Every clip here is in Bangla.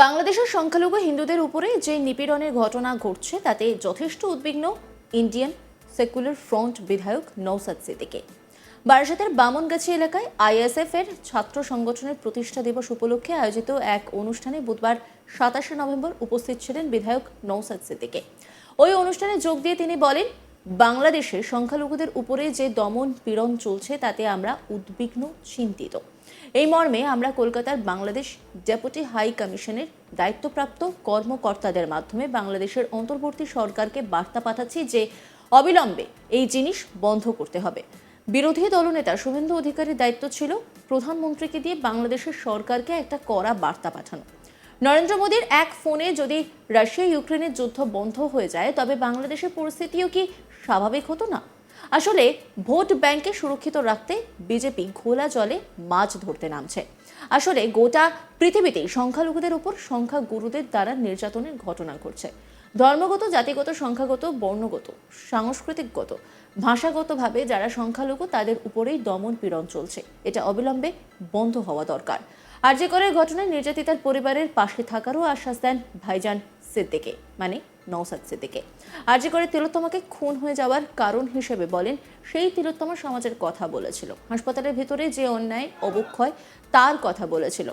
বাংলাদেশের সংখ্যালঘু হিন্দুদের উপরে যে নিপীড়নের ঘটনা ঘটছে, তাতে যথেষ্ট উদ্বিগ্ন ইন্ডিয়ান সেকুলার ফ্রন্ট বিধায়ক নৌসাদ সিদ্দিকে। বারাসাতের বামনগাছি এলাকায় আইএসএফ এর ছাত্র সংগঠনের প্রতিষ্ঠা দিবস উপলক্ষে আয়োজিত এক অনুষ্ঠানে বুধবার সাতাশে নভেম্বর উপস্থিত ছিলেন বিধায়ক নৌসাদ সিদ্দিকে। ওই অনুষ্ঠানে যোগ দিয়ে তিনি বলেন, বাংলাদেশে সংখ্যালঘুদের উপরে যে দমন পীড়ন চলছে, তাতে আমরা উদ্বিগ্ন, চিন্তিত। এই মর্মে আমরা কলকাতার বাংলাদেশ ডেপুটি হাই কমিশনের দায়িত্বপ্রাপ্ত কর্মকর্তাদের মাধ্যমে বাংলাদেশের অন্তর্বর্তী সরকারকে বার্তা পাঠাচ্ছি যে অবিলম্বে এই জিনিস বন্ধ করতে হবে। বিরোধী দলনেতা শুভেন্দু অধিকারীর দায়িত্ব ছিল প্রধানমন্ত্রীকে দিয়ে বাংলাদেশের সরকারকে একটা কড়া বার্তা পাঠানো। নরেন্দ্র মোদীর এক ফোনে যদি রাশিয়া ইউক্রেনের যুদ্ধ বন্ধ হয়ে যায়, তবে বাংলাদেশের পরিস্থিতিও কি স্বাভাবিক হতো না? আসলে ভোট ব্যাংকে সুরক্ষিত রাখতে বিজেপি ঘোলা জলে মাছ ধরতে নামছে। আসলে গোটা পৃথিবীতেই সংখ্যালঘুদের উপর সংখ্যা গুরুদের দ্বারা নির্যাতনের ঘটনা ঘটছে। ধর্মগত, জাতিগত, সংখ্যাগত, বর্ণগত, সাংস্কৃতিকগত, ভাষাগতভাবে যারা সংখ্যালঘু তাদের উপরেই দমন পীড়ন চলছে। এটা অবিলম্বে বন্ধ হওয়া দরকার। আর যে করে ঘটনায় নির্যাতিতার পরিবারের পাশে থাকারও আশ্বাস দেন ভাইজান সিদ্দিকে। মানে নৌসাদ সিদ্দিকে। যে করে তিলোত্তমাকে খুন হয়ে যাওয়ার কারণ হিসেবে বলেন, সেই তিলোত্তমা সমাজের কথা বলেছিল। হাসপাতালের ভিতরে যে অন্যায়, অবক্ষয়, তার কথা বলেছিল।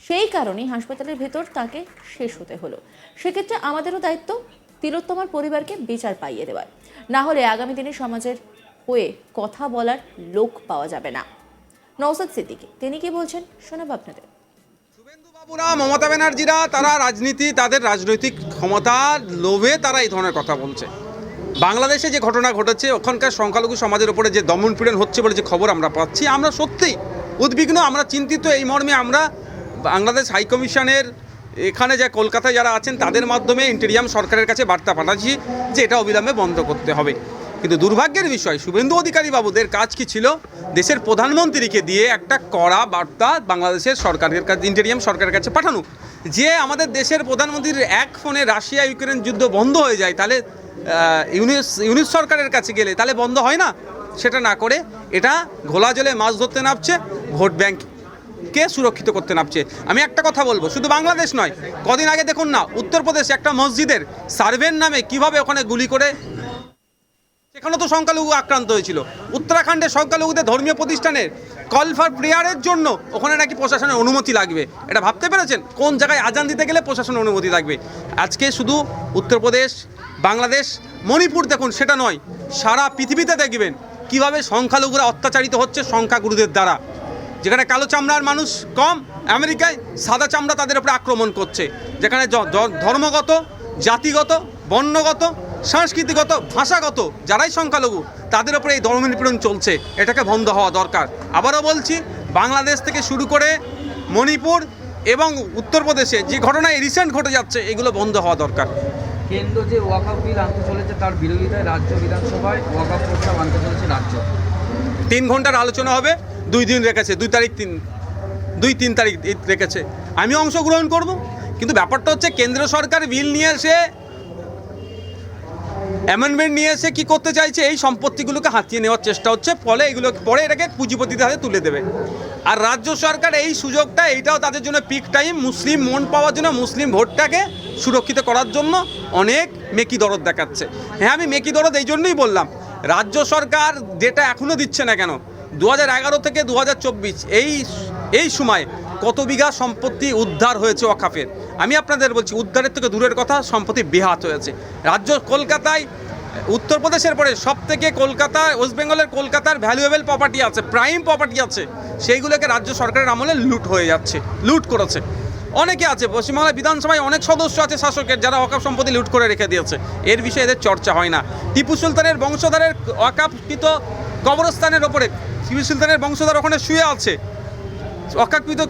সেই কারণেই হাসপাতালের ভেতর তাকে শেষ হতে হলো। সেক্ষেত্রে আমাদেরও দায়িত্ব তিলোত্তমার পরিবারকে বিচার পাইয়ে দেওয়ার। না হলে আগামী দিনে সমাজের হয়ে কথা বলার লোক পাওয়া যাবে না। নওসাদ সিদ্দিকি, তিনি কি বলছেন? শোনাব আপনাদের। বাবুরা, মমতা ব্যানার্জিরা, তারা রাজনীতি, তাদের রাজনৈতিক ক্ষমতার লোভে তারা এই ধরনের কথা বলছে। বাংলাদেশে যে ঘটনা ঘটেছে, ওখানকার সংখ্যালঘু সমাজের উপরে যে দমন পীড়ন হচ্ছে বলে যে খবর আমরা পাচ্ছি, আমরা সত্যিই উদ্বিগ্ন, আমরা চিন্তিত। এই মর্মে আমরা বাংলাদেশ হাইকমিশনের এখানে যে কলকাতায় যারা আছেন, তাদের মাধ্যমে ইন্টেরিয়াম সরকারের কাছে বার্তা পাঠাচ্ছি যে এটা অবিলম্বে বন্ধ করতে হবে। কিন্তু দুর্ভাগ্যের বিষয়, শুভেন্দু অধিকারী বাবুদের কাজ কি ছিল? দেশের প্রধানমন্ত্রীকে দিয়ে একটা কড়া বার্তা বাংলাদেশের সরকারের কাছে, ইন্টেরিয়াম সরকারের কাছে পাঠানো। যে আমাদের দেশের প্রধানমন্ত্রীর এক ফোনে রাশিয়া ইউক্রেন যুদ্ধ বন্ধ হয়ে যায়, তাহলে ইউনিস ইউনিস সরকারের কাছে গেলে তাহলে বন্ধ হয় না? সেটা না করে এটা ঘোলা জলে মাছ ধরতে নামছে, ভোট ব্যাংক কে সুরক্ষিত করতে নামছে? আমি একটা কথা বলব, শুধু বাংলাদেশ নয়, কদিন আগে দেখুন না, উত্তরপ্রদেশে একটা মসজিদের সার্ভের নামে কীভাবে ওখানে গুলি করে সেখানে তো সংখ্যালঘু আক্রান্ত হয়েছিল। উত্তরাখণ্ডের সংখ্যালঘুদের ধর্মীয় প্রতিষ্ঠানের কল ফর প্রেয়ারের জন্য ওখানে নাকি প্রশাসনের অনুমতি লাগবে। এটা ভাবতে পেরেছেন? কোন জায়গায় আজান দিতে গেলে প্রশাসনের অনুমতি লাগবে? আজকে শুধু উত্তরপ্রদেশ, বাংলাদেশ, মণিপুর দেখুন, সেটা নয়, সারা পৃথিবীতে দেখবেন কীভাবে সংখ্যালঘুরা অত্যাচারিত হচ্ছে সংখ্যাগুরুদের দ্বারা। যেখানে কালো চামড়ার মানুষ কম, আমেরিকায় সাদা চামড়া তাদের উপরে আক্রমণ করছে। যেখানে ধর্মগত, জাতিগত, বর্ণগত সাংস্কৃতিগত ভাষাগত যারাই সংখ্যালঘু তাদের ওপরে এই ধর্ম নিপীড়ন চলছে। এটাকে বন্ধ হওয়া দরকার। আবারও বলছি বাংলাদেশ থেকে শুরু করে মণিপুর এবং উত্তরপ্রদেশে যে ঘটনায় রিসেন্ট ঘটে যাচ্ছে এগুলো বন্ধ হওয়া দরকার। কেন্দ্র যে ওয়াকআপ বিল আনতে চলেছে তার বিরোধিতায় রাজ্য বিধানসভায় ওয়াকআপ প্রস্তাব আনতে চলেছে রাজ্য। তিন ঘণ্টার আলোচনা হবে দুই দিন রেখেছে দুই তারিখ তিন দুই তিন তারিখ রেখেছে। আমি অংশগ্রহণ করব কিন্তু ব্যাপারটা হচ্ছে কেন্দ্র সরকার বিল নিয়ে এসে অ্যামেন্ডমেন্ট নিয়ে এসে কী করতে চাইছে? এই সম্পত্তিগুলোকে হাতিয়ে নেওয়ার চেষ্টা হচ্ছে, ফলে এগুলো পরে এটাকে পুঁজিপতিদের হাতে তুলে দেবে। আর রাজ্য সরকার এই সুযোগটা, এইটাও তাদের জন্য পিক টাইম মুসলিম মন পাওয়ার জন্য মুসলিম ভোটটাকে সুরক্ষিত করার জন্য অনেক মেকি দরদ দেখাচ্ছে। হ্যাঁ আমি মেকি দরদ এই জন্যই বললাম, রাজ্য সরকার যেটা এখনও দিচ্ছে না কেন দু থেকে দু হাজার চব্বিশ, এই এই সময় কত বিঘা সম্পত্তি উদ্ধার হয়েছে ওয়াকাফের? আমি আপনাদের বলছি, উদ্ধারের থেকে দূরের কথা সম্পত্তি বেহাত হয়েছে। রাজ্য কলকাতায়, উত্তরপ্রদেশের পরে সব থেকে কলকাতা ওয়েস্ট বেঙ্গলের কলকাতার ভ্যালুয়েবল প্রপার্টি আছে প্রাইম প্রপার্টি আছে, সেইগুলোকে রাজ্য সরকারের আমলে লুট হয়ে যাচ্ছে, লুট করেছে। অনেকে আছে পশ্চিমবাংলা বিধানসভায় অনেক সদস্য আছে শাসকের, যারা অকাপ সম্পত্তি লুট করে রেখে দিয়েছে। এর বিষয়ে এদের চর্চা হয় না। টিপু সুলতানের বংশধরের ওয়াকাপকৃত কবরস্থানের ওপরে, টিপু সুলতানের বংশধর ওখানে শুয়ে আছে অকাকৃত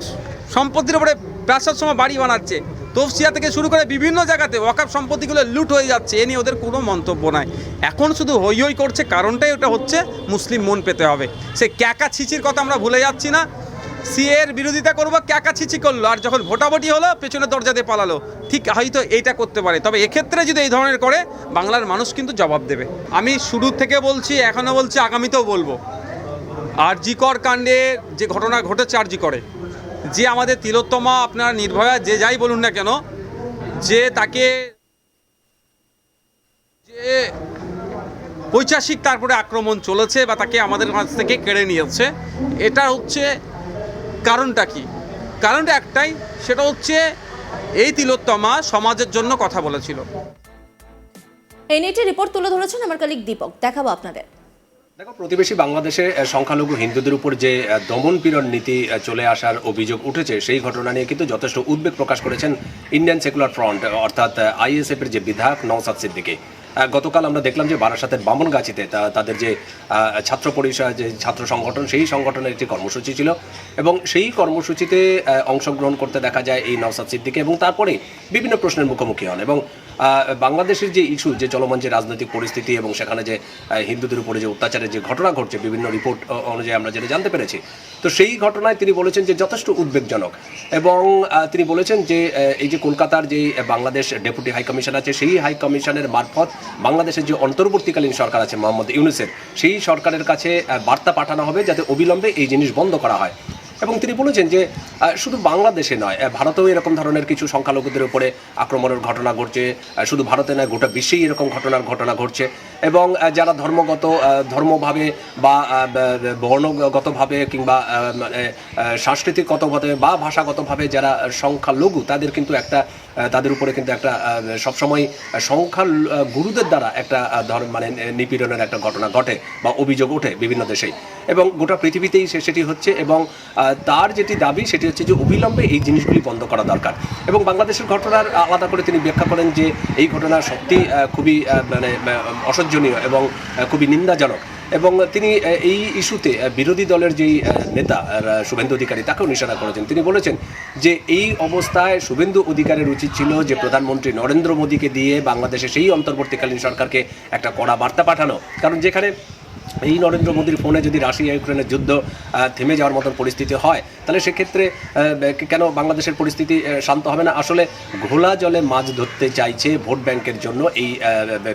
সম্পত্তির ওপরে ব্যবসার সময় বাড়ি বানাচ্ছে। তফসিয়া থেকে শুরু করে বিভিন্ন জায়গাতে ওয়াকাপ সম্পত্তিগুলো লুট হয়ে যাচ্ছে, এ নিয়ে ওদের কোনো মন্তব্য নাই। এখন শুধু হই হই করছে, কারণটাই ওটা হচ্ছে মুসলিম মন পেতে হবে। সে ক্যাকা ছিচির কথা আমরা ভুলে যাচ্ছি না। সিএর বিরোধিতা করব, ক্যাকা ছিচি করল, আর যখন ভোটাভুটি হলো পেছনে দরজা দিয়ে পালালো। ঠিক হয়তো এইটা করতে পারে, তবে এক্ষেত্রে যদি এই ধরনের করে, বাংলার মানুষ কিন্তু জবাব দেবে। আমি শুরু থেকে বলছি, এখনও বলছি, আগামীতেও বলব। আরজিকর কাণ্ডে যে ঘটনা ঘটেছে, আরজি করে। যে আমাদের তিলোত্তমা, আপনার নির্ভয়া, যে যাই বলুন না কেন, যে তাকে যে পৈচাসিক তারপরে আক্রমণ চলেছে বা তাকে আমাদের কাছ থেকে কেড়ে নিয়েছে, এটা হচ্ছে কারণটা কি? কারণটা একটাই, সেটা হচ্ছে এই তিলোত্তমা সমাজের জন্য কথা বলেছিল। এই নিয়ে রিপোর্ট তুলে ধরেছেন আমার কালিক দীপক, দেখাবো আপনাদের। দেখো, প্রতিবেশী বাংলাদেশে সংখ্যালঘু হিন্দুদের উপর যে দমন পীড়ন নীতি চলে আসার অভিযোগ উঠেছে, সেই ঘটনা নিয়ে কিন্তু যথেষ্ট উদ্বেগ প্রকাশ করেছেন ইন্ডিয়ান সেকুলার ফ্রন্ট অর্থাৎ আইএসএফ এর যে বিধায়ক নওসাদ সিদ্দিকী। গতকাল আমরা দেখলাম যে বারাসাতের বামনগাছিতে তাদের যে ছাত্র পরিষদ যে ছাত্র সংগঠন, সেই সংগঠনের একটি কর্মসূচি ছিল এবং সেই কর্মসূচিতে অংশগ্রহণ করতে দেখা যায় এই নওসাদ সিদ্দিকী এবং তারপরে বিভিন্ন প্রশ্নের মুখোমুখি হন এবং বাংলাদেশের যে ইস্যু, যে চলমান যে রাজনৈতিক পরিস্থিতি এবং সেখানে যে হিন্দুদের উপরে যে অত্যাচারের যে ঘটনা ঘটছে, বিভিন্ন রিপোর্ট অনুযায়ী আমরা যেটা জানতে পেরেছি। তো সেই ঘটনায় তিনি বলেছেন যে যথেষ্ট উদ্বেগজনক এবং তিনি বলেছেন যে এই যে কলকাতার যে বাংলাদেশ ডেপুটি হাই কমিশন আছে, সেই হাই কমিশনের মারফত বাংলাদেশের যে অন্তর্বর্তীকালীন সরকার আছে, মোহাম্মদ ইউনুসের, সেই সরকারের কাছে বার্তা পাঠানো হবে যাতে অবিলম্বে এই জিনিস বন্ধ করা হয়। এবং তিনি বলেছেন যে শুধু বাংলাদেশে নয় ভারতেও এরকম ধরনের কিছু সংখ্যালঘুদের উপরে আক্রমণের ঘটনা ঘটছে শুধু ভারতে নয় গোটা বিশ্বেই এরকম ঘটনার ঘটনা ঘটছে। এবং যারা ধর্মগত ধর্মভাবে বা বর্ণগতভাবে কিংবা মানে, সাংস্কৃতিকগতভাবে বা ভাষাগতভাবে যারা সংখ্যালঘু তাদের কিন্তু একটা তাদের উপরে কিন্তু একটা সবসময় সংখ্যা গুরুদের দ্বারা একটা ধর মানে নিপীড়নের একটা ঘটনা ঘটে বা অভিযোগ ওঠে বিভিন্ন দেশেই। এবং গোটা পৃথিবীতেই সে সেটি হচ্ছে এবং তার যেটি দাবি সেটি হচ্ছে যে অবিলম্বে এই জিনিসগুলি বন্ধ করা দরকার। এবং বাংলাদেশের ঘটনার আলাদা করে তিনি ব্যাখ্যা করেন যে এই ঘটনা সত্যি খুবই মানে অসহ্যনীয় এবং খুবই নিন্দাজনক। এবং তিনি এই ইস্যুতে বিরোধী দলের যেই নেতা শুভেন্দু অধিকারী, তাকেও নিশানা করেছেন। তিনি বলেছেন যে এই অবস্থায় শুভেন্দু অধিকারের উচিত ছিল যে প্রধানমন্ত্রী নরেন্দ্র মোদীকে দিয়ে বাংলাদেশে সেই অন্তর্বর্তীকালীন সরকারকে একটা কড়া বার্তা পাঠানো। কারণ যেখানে এই নরেন্দ্র মোদীর ফোনে যদি রাশিয়া ইউক্রেনের যুদ্ধ থেমে যাওয়ার মতন পরিস্থিতি হয়, তাহলে সেক্ষেত্রে কেন বাংলাদেশের পরিস্থিতি শান্ত হবে না? আসলে ঘোলা জলে মাছ ধরতে চাইছে ভোট ব্যাংকের জন্য এই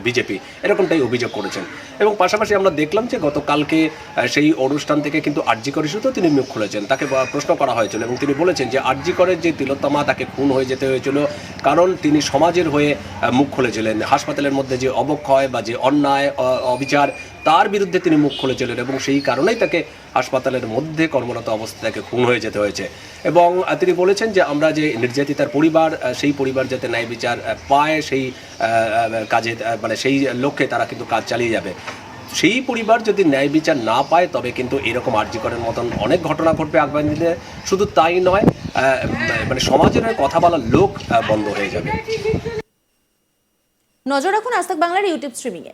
বিজেপি। এরকমটাই অভিযোগ করেছেন। এবং পাশাপাশি আমরা দেখলাম যে গতকালকে সেই অনুষ্ঠান থেকে কিন্তু আরজিকর শুধু তিনি মুখ খুলেছেন। তাকে প্রশ্ন করা হয়েছিল এবং তিনি বলেছেন যে আরজিকরের যে তিলোত্তমা, তাকে খুন হয়ে যেতে হয়েছিল কারণ তিনি সমাজের হয়ে মুখ খুলেছিলেন। হাসপাতালের মধ্যে যে অবক্ষয় বা যে অন্যায় অবিচার, তার বিরুদ্ধে তিনি মুখ খুলেছিলেন এবং সেই কারণেই তাকে হাসপাতালের মধ্যে কর্মরত অবস্থায় তাকে খুন হয়ে যেতে হয়েছে। এবং তিনি বলেছেন যে আমরা যে নির্যাতিতার পরিবার সেই পরিবার যাতে ন্যায় বিচার পায়, সেই কাজে মানে সেই লক্ষ্যে তারা কিন্তু কাজ চালিয়ে যাবে। সেই পরিবার যদি ন্যায় বিচার না পায়, তবে কিন্তু এরকম আর্যিকরের মতন অনেক ঘটনা ঘটবে আগামী দিনে শুধু তাই নয় মানে সমাজের কথা বলার লোক বন্ধ হয়ে যাবে। নজর রাখুন আজ বাংলার ইউটিউব স্ট্রিমিংয়ে।